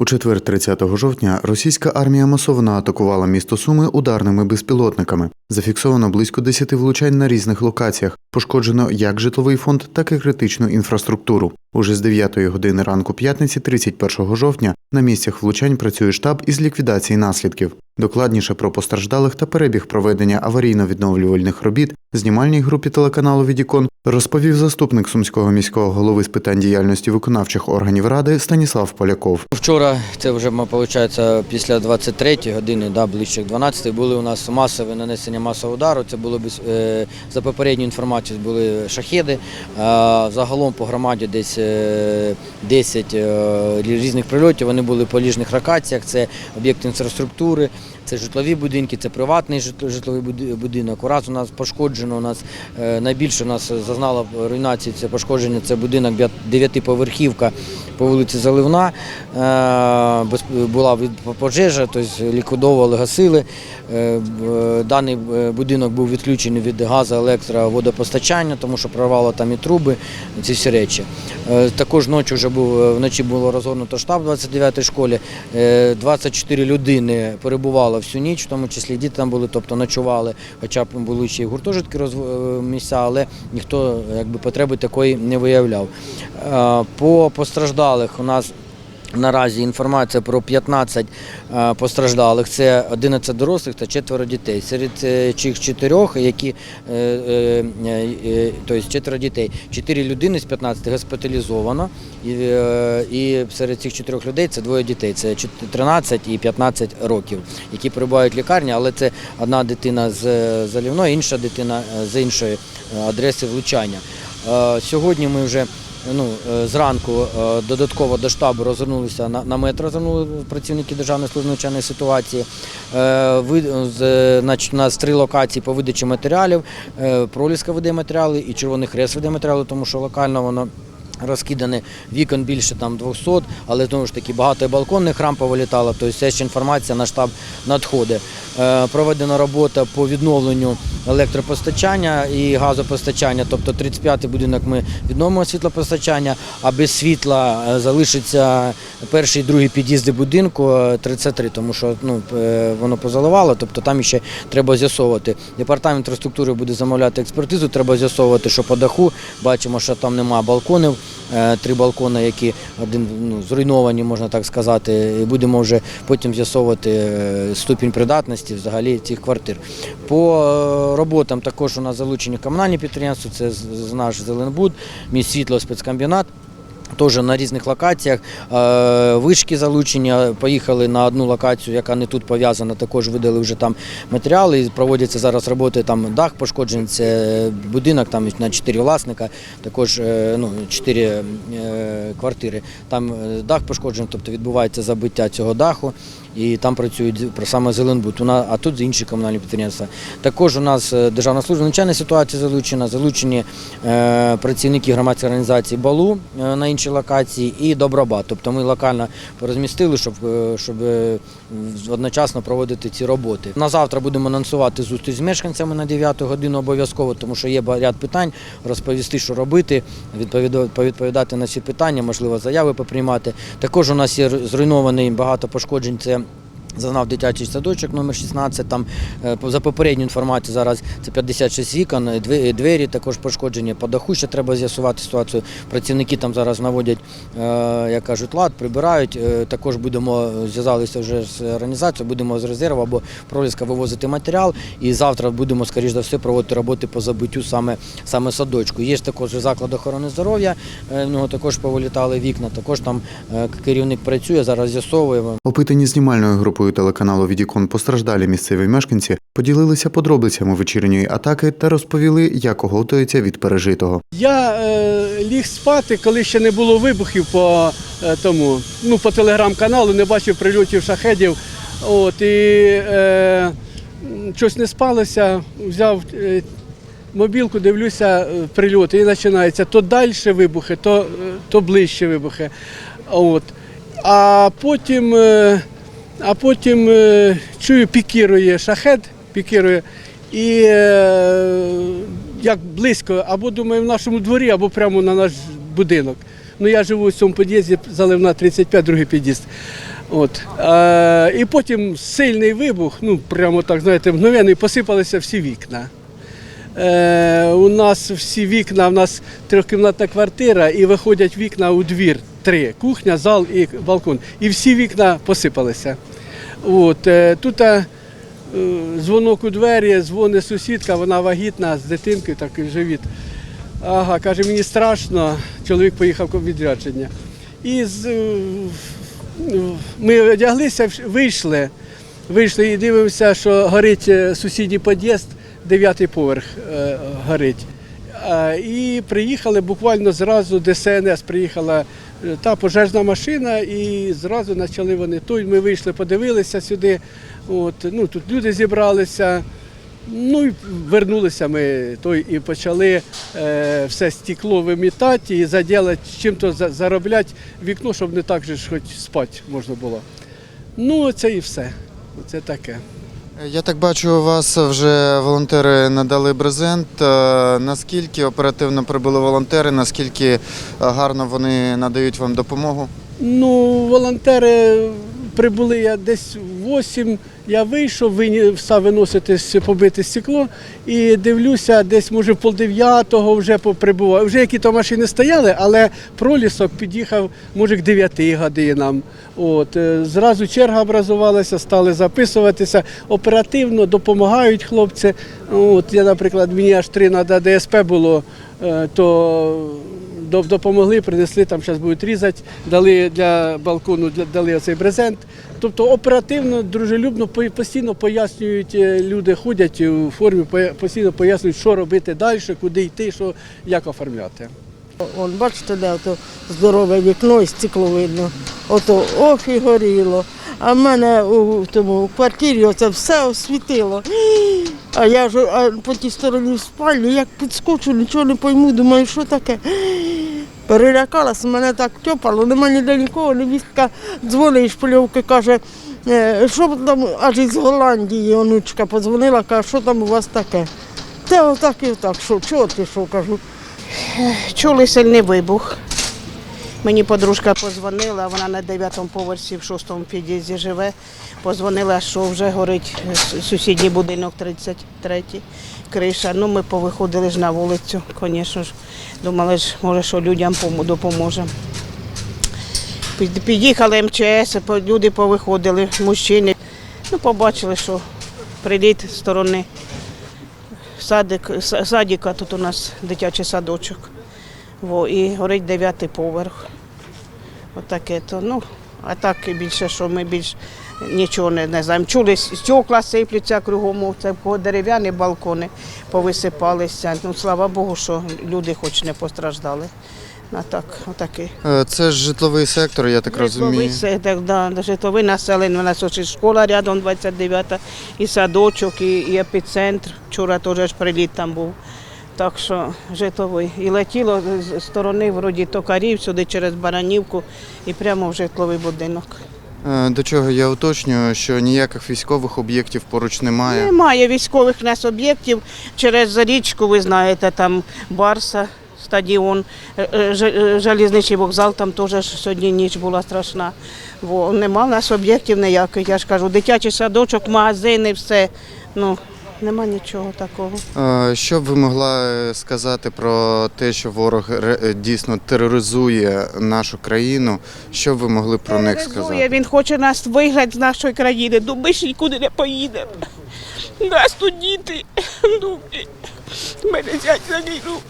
У четвер, 30 жовтня, російська армія масово атакувала місто Суми ударними безпілотниками. Зафіксовано близько 10 влучань на різних локаціях. Пошкоджено як житловий фонд, так і критичну інфраструктуру. Уже з 9 години ранку п'ятниці, 31 жовтня, на місцях влучань працює штаб із ліквідації наслідків. Докладніше про постраждалих та перебіг проведення аварійно-відновлювальних робіт знімальній групі телеканалу Відікон розповів заступник сумського міського голови з питань діяльності виконавчих органів ради Станіслав Поляков. Вчора, це вже виходить, після 23 години, да, ближче к 12 були у нас масове нанесення масового удару. Це без- е, за попередню інформацію були шахеди. Загалом по громаді десь е, 10 е, різних прильотів. Вони були по ліжних локаціях. Це об'єкти інфраструктури, це житлові будинки, це приватний житловий будинок. Ураз у нас пошкоджено. У нас е, найбільше у нас зазнало руйнації. Це пошкодження. Це будинок б'ят- дев'ятиповерхівка по вулиці Заливна. Е, Була пожежа, тобто ліквідовували, гасили. Е, б- Даний е, будинок був відключений від газу, електро, водопостачання, тому що прорвало там і труби, ці всі речі. Е, Також ночі вже був, е, вночі було розгорнуто штаб 29-й школі. Е, 24 людини перебувало всю ніч, в тому числі діти там були, тобто ночували, хоча б були ще й гуртожитки е, місця, але ніхто якби, потреби такої не виявляв. Е, По постраждалих у нас Наразі інформація про 15 е, постраждалих. Це 11 дорослих та четверо дітей. Серед е, цих чотирьох, які е, тобто четверо дітей, чотири людини з 15 госпіталізовано, і, серед цих чотирьох людей це двоє дітей. Це 13 і 15 років, які перебувають в лікарні, але це одна дитина з залівної, інша дитина з іншої адреси влучання. Сьогодні ми вже ну, е, зранку е, додатково до штабу розвернулися на, на метро, розвернули працівники Державної служби надзвичайної ситуації. Е, Значить, у нас три локації по видачі матеріалів. Проліска видає матеріали і Червоний Хрест видає матеріали, тому що локально воно розкидане вікон більше там 200, але знову ж таки багато і балконних рам повилітало, тобто вся ще інформація на штаб надходить. Проведена робота по відновленню електропостачання і газопостачання, тобто 35-й будинок ми відновимо світлопостачання, а без світла е, залишиться перший і другий під'їзди будинку е, 33, тому що ну, е, воно позаливало, тобто там ще треба з'ясовувати. Департамент інфраструктури буде замовляти експертизу, треба з'ясовувати, що по даху. Бачимо, що там немає балконів, е, три балкони, які один ну, зруйновані, можна так сказати. І будемо вже потім з'ясовувати е, ступінь придатності взагалі цих квартир. По е, роботам також у нас залучені комунальні підприємства, це наш Зеленбуд, міст світло спецкомбінат. Теж на різних локаціях Е, вишки залучені, поїхали на одну локацію, яка не тут пов'язана. Також видали вже там матеріали. Проводяться зараз роботи. Там дах пошкоджений, це будинок там на чотири власника, також е, ну, чотири е, квартири. Там дах пошкоджений, тобто відбувається забиття цього даху. І там працюють саме Зеленбуд, а тут інші комунальні підприємства. Також у нас Державна служба надзвичайної ситуації залучена, залучені працівники громадської організації Балу на іншій локації і Добробат. Тобто ми локально розмістили, щоб, е, щоб е, одночасно проводити ці роботи. На завтра будемо анонсувати зустріч з мешканцями на 9 годину обов'язково, тому що є ряд питань, розповісти, що робити, відповідати на ці питання, можливо, заяви поприймати. Також у нас є зруйнований багато пошкоджень. Це Зазнав дитячий садочок номер 16, там е, за попередню інформацію зараз це 56 вікон, е, двері також пошкоджені. По даху ще треба з'ясувати ситуацію. Працівники там зараз наводять, е, як кажуть, лад, прибирають. Е, Також будемо е, зв'язалися вже з організацією, будемо з резерву або проліска вивозити матеріал. І завтра будемо, скоріш за все, проводити роботи по забиттю саме, саме садочку. Є ж також заклад охорони здоров'я, е, в нього також повилітали вікна, також там е, керівник працює, зараз з'ясовуємо. Опитані знімальною групою телеканалу Відікон постраждалі місцеві мешканці поділилися подробицями вечірньої атаки та розповіли, як оговтуються від пережитого. Я е, ліг спати, коли ще не було вибухів по е, тому, ну по телеграм-каналу, не бачив прильотів шахедів. От і е, щось не спалося, взяв е, мобілку, дивлюся е, прильоти, і починається то далі вибухи, то, е, то ближче вибухи. От. А потім, е, а потім е, чую, пікірує шахет, пікірує. І е, як близько, або думаю, в нашому дворі, або прямо на наш будинок. Ну я живу в цьому під'їзді, заливна 35, другий під'їзд. От. Е, і потім сильний вибух, ну прямо так, знаєте, мгновенно, і посипалися всі вікна. Е, у нас всі вікна, у нас трьохкімнатна квартира, і виходять вікна у двір. Три. Кухня, зал і балкон. І всі вікна посипалися. От, е, тут е, дзвонок у двері, дзвонить сусідка, вона вагітна з дитинкою, такий живіт. Ага, каже, мені страшно. Чоловік поїхав у відрядження. І з, ми одяглися, вийшли. Вийшли і дивимося, що горить сусідній під'їзд, дев'ятий поверх е, горить. І приїхали буквально зразу ДСНС приїхала е, та пожежна машина, і зразу почали вони. Той ми вийшли, подивилися сюди. От, ну, тут люди зібралися. Ну і вернулися ми той і почали е, все стекло вимітати і заділати, чим-то за- заробляти вікно, щоб не так же ж хоч спати можна було. Ну, це і все. Це таке. Я так бачу, у вас вже волонтери надали брезент. Е, Наскільки оперативно прибули волонтери, наскільки гарно вони надають вам допомогу? Ну, волонтери прибули я десь в 8, я вийшов, став виносити побите стекло і дивлюся, десь може полдев'ятого вже по- прибував. Вже які то машини стояли, але пролісок під'їхав може к 9 годинам. От, е, зразу черга образувалася, стали записуватися. Оперативно допомагають хлопці. От, я, наприклад, мені аж три на ДСП було, е, то допомогли, принесли, там зараз будуть різати, дали для балкону, дали оцей брезент. Тобто оперативно, дружелюбно, постійно пояснюють, е, люди ходять у формі, постійно пояснюють, що робити далі, куди йти, що, як оформляти. Вон, бачите, де ото здорове вікно і стекло видно. Ото ох і горіло. А в мене у тому у квартирі оце все освітило. А я ж а по тій стороні в спальні, як підскочу, нічого не пойму, думаю, що таке. Перелякалася, мене так тьопало, нема ніде нікого, невістка дзвонить шпильовки, каже, «Е, що там, аж із Голландії онучка подзвонила, каже, що там у вас таке. Та отак і отак, що, чого ти що кажу. Чули сильний вибух. Мені подружка подзвонила, вона на 9-му поверсі в 6-му під'їзді живе. Позвонила, що вже горить сусідній будинок 33-й, криша. Ну, ми повиходили ж на вулицю, звісно ж. Думали ж, може, що людям пом- допоможемо. Під'їхали МЧС, люди повиходили, мужчини. Ну, побачили, що приліт з сторони садик, садика, тут у нас дитячий садочок. Во, і горить дев'ятий поверх. Отаке то. Ну, а так і більше, що ми більш нічого не, не знаємо. Чули, стекла сиплються кругом, це дерев'яні балкони повисипалися. Ну, слава Богу, що люди хоч не постраждали. А так, отакий. Е, Це ж житловий сектор, я так розумію. Житловий сектор, да, житловий населення. У нас ось і школа рядом 29-та, і садочок, і, і епіцентр. Вчора теж приліт там був. Так що житловий. І летіло з сторони вроді токарів сюди через Баранівку і прямо в житловий будинок. Е, До чого я уточнюю, що ніяких військових об'єктів поруч немає. Немає військових у нас об'єктів. Через річку, ви знаєте, там Барса, стадіон, е, е, залізничний вокзал, там теж сьогодні ніч була страшна. Во, нема в нас об'єктів ніяких. Я ж кажу, дитячий садочок, магазини, все. Ну, нема нічого такого. Що б ви могла е, сказати про те, що ворог е, дійсно тероризує нашу країну? Що б ви могли про них сказати? Він хоче нас вигнати з нашої країни. Ну, ми ж нікуди не поїдемо. Нас тут діти. Ну, в мене зять загинув.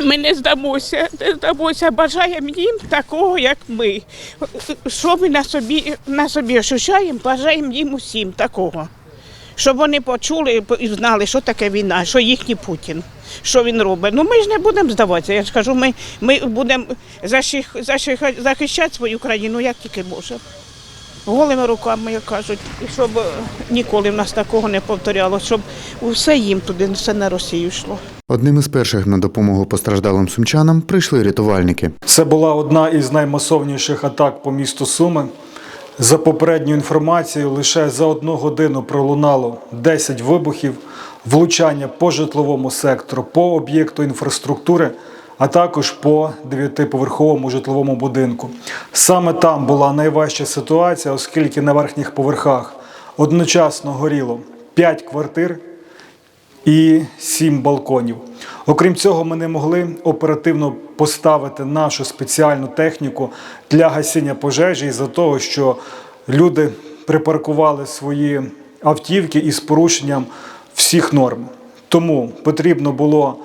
Ми не здамося, не здамося. Бажаємо їм такого, як ми. Що ми на собі, на собі ощущаємо, бажаємо їм усім такого. Щоб вони почули і знали, що таке війна, що їхній Путін, що він робить. Ну ми ж не будемо здаватися. Я ж кажу, ми, ми будемо захищати свою країну, як тільки можемо. Голими руками, як кажуть, і щоб е, ніколи в нас такого не повторялося, щоб усе їм туди, все на Росію йшло. Одним із перших на допомогу постраждалим сумчанам прийшли рятувальники. Це була одна із наймасовніших атак по місту Суми. За попередньою інформацією, лише за одну годину пролунало 10 вибухів, влучання по житловому сектору, по об'єкту інфраструктури, а також по дев'ятиповерховому житловому будинку. Саме там була найважча ситуація, оскільки на верхніх поверхах одночасно горіло 5 квартир і 7 балконів. Окрім цього, ми не могли оперативно поставити нашу спеціальну техніку для гасіння пожежі із-за того, що люди припаркували свої автівки із порушенням всіх норм. Тому потрібно було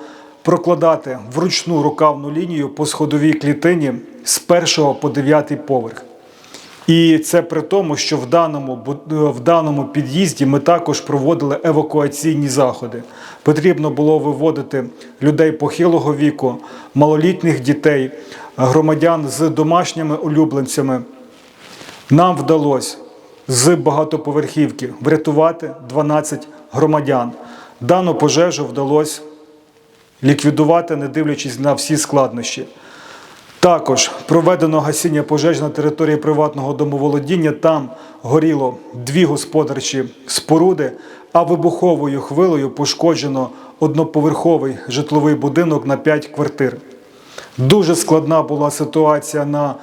прокладати вручну рукавну лінію по сходовій клітині з першого по дев'ятий поверх. І це при тому, що в даному, в даному під'їзді ми також проводили евакуаційні заходи. Потрібно було виводити людей похилого віку, малолітніх дітей, громадян з домашніми улюбленцями. Нам вдалося з багатоповерхівки врятувати 12 громадян. Дану пожежу вдалося ліквідувати, не дивлячись на всі складнощі. Також проведено гасіння пожеж на території приватного домоволодіння. Там горіло дві господарчі споруди, а вибуховою хвилею пошкоджено одноповерховий житловий будинок на 5 квартир. Дуже складна була ситуація на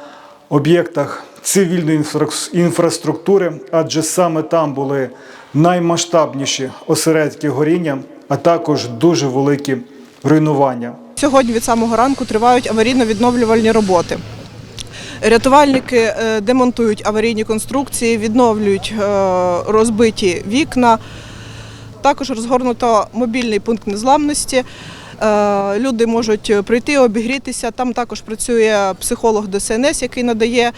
об'єктах цивільної інфраструктури, адже саме там були наймасштабніші осередки горіння, а також дуже великі руйнування. Сьогодні від самого ранку тривають аварійно-відновлювальні роботи. Рятувальники е, демонтують аварійні конструкції, відновлюють е, розбиті вікна. Також розгорнуто мобільний пункт незламності. Е, Люди можуть прийти, обігрітися. Там також працює психолог ДСНС, який надає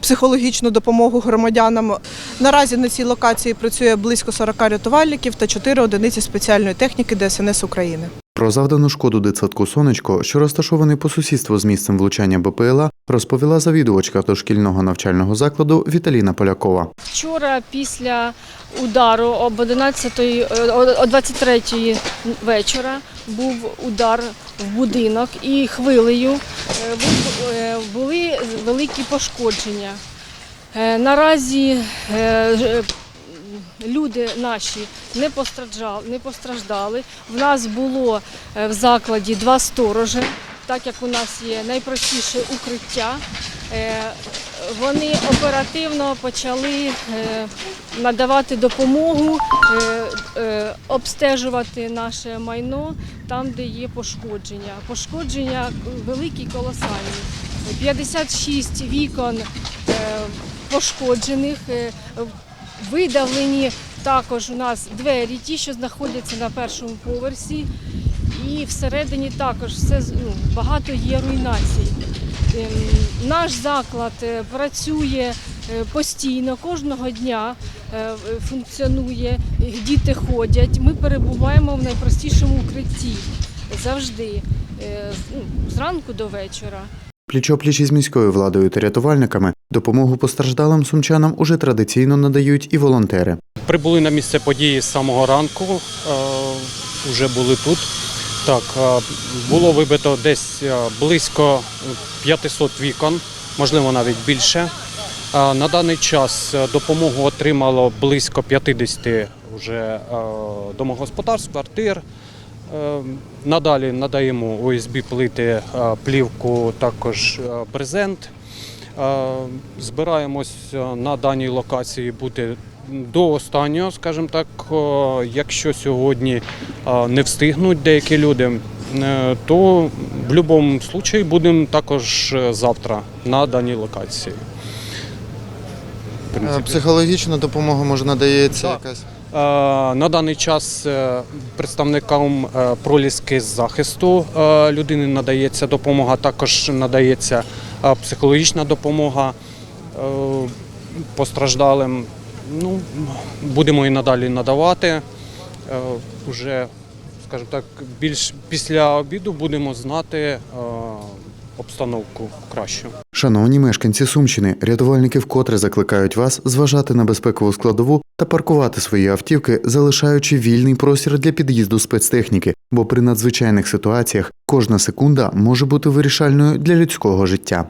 психологічну допомогу громадянам. Наразі на цій локації працює близько 40 рятувальників та 4 одиниці спеціальної техніки ДСНС України. Про завдану шкоду дитсадку Сонечко, що розташований по сусідству з місцем влучання БПЛА, розповіла завідувачка дошкільного навчального закладу Віталіна Полякова. Вчора після удару об 11, е, о 23 вечора був удар в будинок і хвилею е, е, були великі пошкодження. Е, Наразі люди наші не постраждали, не постраждали. В нас було е, в закладі два сторожі, так як у нас є найпростіше укриття. Е, Вони оперативно почали е, надавати допомогу, обстежувати наше майно там, де є пошкодження. Пошкодження великі, колосальні. 56 вікон пошкоджених, видавлені також у нас двері, ті, що знаходяться на першому поверсі. І всередині також все ну, багато є руйнацій. Ем, Наш заклад е, працює е, постійно, кожного дня е, функціонує, діти ходять. Ми перебуваємо в найпростішому укритті завжди, ну, зранку до вечора. Пліч-опліч із міською владою та рятувальниками допомогу постраждалим сумчанам уже традиційно надають і волонтери. Прибули на місце події з самого ранку, е, вже були тут. Так, е, було вибито десь е, близько 500 вікон, можливо навіть більше. Е, На даний час е, допомогу отримало близько 50 вже е, домогосподарств, квартир. Е, Надалі надаємо ОСБ плити, е, плівку, також е, брезент. Е, Збираємось е, на даній локації бути до останнього, скажімо так. Е, Якщо сьогодні не встигнуть деякі люди, то в будь-якому випадку будемо також завтра на даній локації. Психологічна допомога може надається Так. якась. На даний час представникам проліски захисту людини надається допомога, також надається психологічна допомога е, постраждалим. Ну, будемо і надалі надавати. Е, Уже, скажімо так, більш після обіду будемо знати е, обстановку кращу. Шановні мешканці Сумщини, рятувальники вкотре закликають вас зважати на безпекову складову та паркувати свої автівки, залишаючи вільний простір для під'їзду спецтехніки, бо при надзвичайних ситуаціях кожна секунда може бути вирішальною для людського життя.